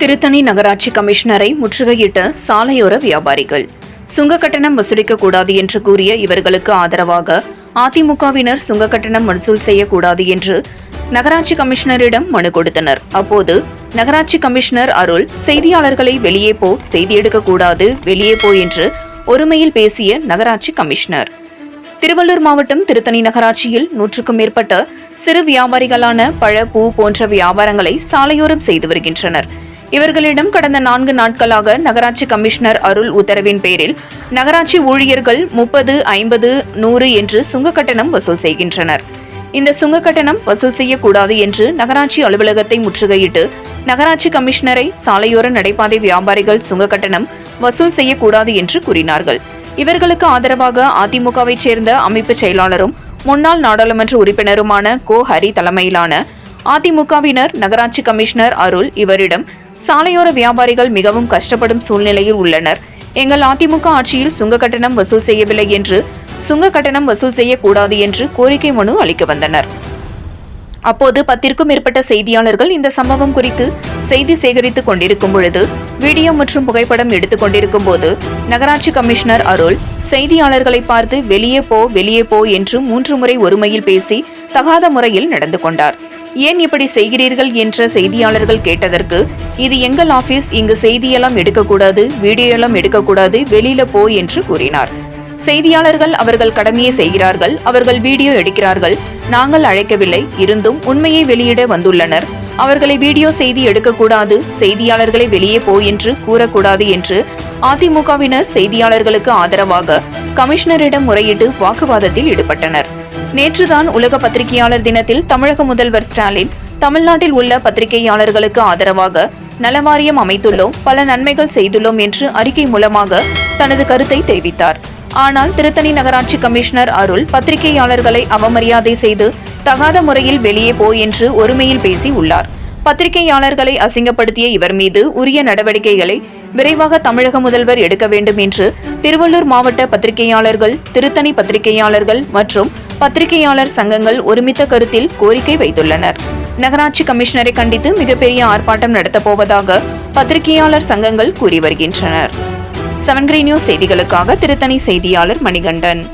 திருத்தணி நகராட்சி கமிஷனரை முற்றுகையிட்ட சாலையோர வியாபாரிகள். சுங்க கட்டணம் வசூலிக்க கூடாது என்று கூறிய இவர்களுக்கு ஆதரவாக அதிமுகவினர் சுங்க கட்டணம் வசூல் செய்யக்கூடாது என்று நகராட்சி கமிஷனரிடம் மனு கொடுத்தனர். அப்போது நகராட்சி கமிஷனர் அருள் செய்தியாளர்களை வெளியே போ செய்தி எடுக்கக்கூடாது வெளியே போ என்று ஒருமையில் பேசிய நகராட்சி கமிஷனர். திருவள்ளூர் மாவட்டம் திருத்தணி நகராட்சியில் நூற்றுக்கும் மேற்பட்ட சிறு வியாபாரிகளான பழ பூ போன்ற வியாபாரங்களை சாலையோரம் செய்து வருகின்றனர். இவர்களிடம் கடந்த நான்கு நாட்களாக நகராட்சி கமிஷனர் அருள் உத்தரவின் பேரில் நகராட்சி ஊழியர்கள் முப்பது ஐம்பது நூறு என்று சுங்க கட்டணம் வசூல் செய்கின்றனர். இந்த சுங்க கட்டணம் வசூல் செய்யக்கூடாது என்று நகராட்சி அலுவலகத்தை முற்றுகையிட்டு நகராட்சி கமிஷனரை சாலையோர நடைபாதை வியாபாரிகள் சுங்க கட்டணம் வசூல் செய்யக்கூடாது என்று கூறினார்கள். இவர்களுக்கு ஆதரவாக அதிமுகவைச் சேர்ந்த அமைப்பு செயலாளரும் முன்னாள் நாடாளுமன்ற உறுப்பினருமான கோ. ஹரி தலைமையிலான அதிமுகவினர் நகராட்சி கமிஷனர் அருள் இவரிடம் சாலையோர வியாபாரிகள் மிகவும் கஷ்டப்படும் சூழ்நிலையில் உள்ளனர். எங்கள் அதிமுக ஆட்சியில் சுங்க கட்டணம் வசூல் செய்யவில்லை என்று சுங்க கட்டணம் வசூல் செய்யக்கூடாது என்று கோரிக்கை மனு அளிக்க வந்தனர். அப்போது பத்திற்கும் மேற்பட்ட செய்தியாளர்கள் இந்த சம்பவம் குறித்து செய்தி சேகரித்துக் கொண்டிருக்கும் பொழுது வீடியோ மற்றும் புகைப்படம் எடுத்துக் கொண்டிருக்கும் போது நகராட்சி கமிஷனர் அருள் செய்தியாளர்களை பார்த்து வெளியே போ வெளியே போ என்று மூன்று முறை ஒருமையில் பேசி தகாத முறையில் நடந்து கொண்டார். ஏன் இப்படி செய்கிறீர்கள் என்ற செய்தியாளர்கள் கேட்டதற்கு இது எங்கள் ஆபீஸ் இங்கு செய்தியெல்லாம் எடுக்கக்கூடாது வீடியோ எல்லாம் எடுக்கக்கூடாது வெளியில போ என்று கூறினார். செய்தியாளர்கள் அவர்கள் கடமையை செய்கிறார்கள் அவர்கள் வீடியோ எடுக்கிறார்கள் நாங்கள் அழைக்கவில்லை இருந்தும் உண்மையை வெளியிட வந்துள்ளனர். அவர்களை வீடியோ செய்தி எடுக்கக்கூடாது செய்தியாளர்களை வெளியே போ என்று கூறக்கூடாது என்று அதிமுகவினர் செய்தியாளர்களுக்கு ஆதரவாக கமிஷனரிடம் முறையிட்டு வாக்குவாதத்தில் ஈடுபட்டனர். நேற்றுதான் உலக பத்திரிகையாளர் தினத்தில் தமிழக முதல்வர் ஸ்டாலின் தமிழ்நாட்டில் உள்ள பத்திரிகையாளர்களுக்கு ஆதரவாக நலவாரியம் அமைத்துள்ளோம் பல நன்மைகள் செய்துள்ளோம் என்று அறிக்கை மூலமாக தனது கருத்தை தெரிவித்தார். ஆனால் திருத்தணி நகராட்சி கமிஷனர் அருள் பத்திரிகையாளர்களை அவமரியாதை செய்து தகாத முறையில் வெளியே போ என்று ஒருமையில் பேசி உள்ளார் பத்திரிகையாளர்களை அசிங்கப்படுத்திய இவர் மீது உரிய நடவடிக்கைகளை விரைவாக தமிழக முதல்வர் எடுக்க வேண்டும் என்று திருவள்ளூர் மாவட்ட பத்திரிகையாளர்கள் திருத்தணி பத்திரிகையாளர்கள் மற்றும் பத்திரிகையாளர் சங்கங்கள் ஒருமித்த கருத்தில் கோரிக்கை வைத்துள்ளனர். நகராட்சி கமிஷனரை கண்டித்து மிகப்பெரிய ஆர்ப்பாட்டம் நடத்தப் போவதாக பத்திரிகையாளர் சங்கங்கள் கூறி வருகின்றனர். செவன்கிரி நியூஸ் செய்திகளுக்காக திருத்தணி செய்தியாளர் மணிகண்டன்.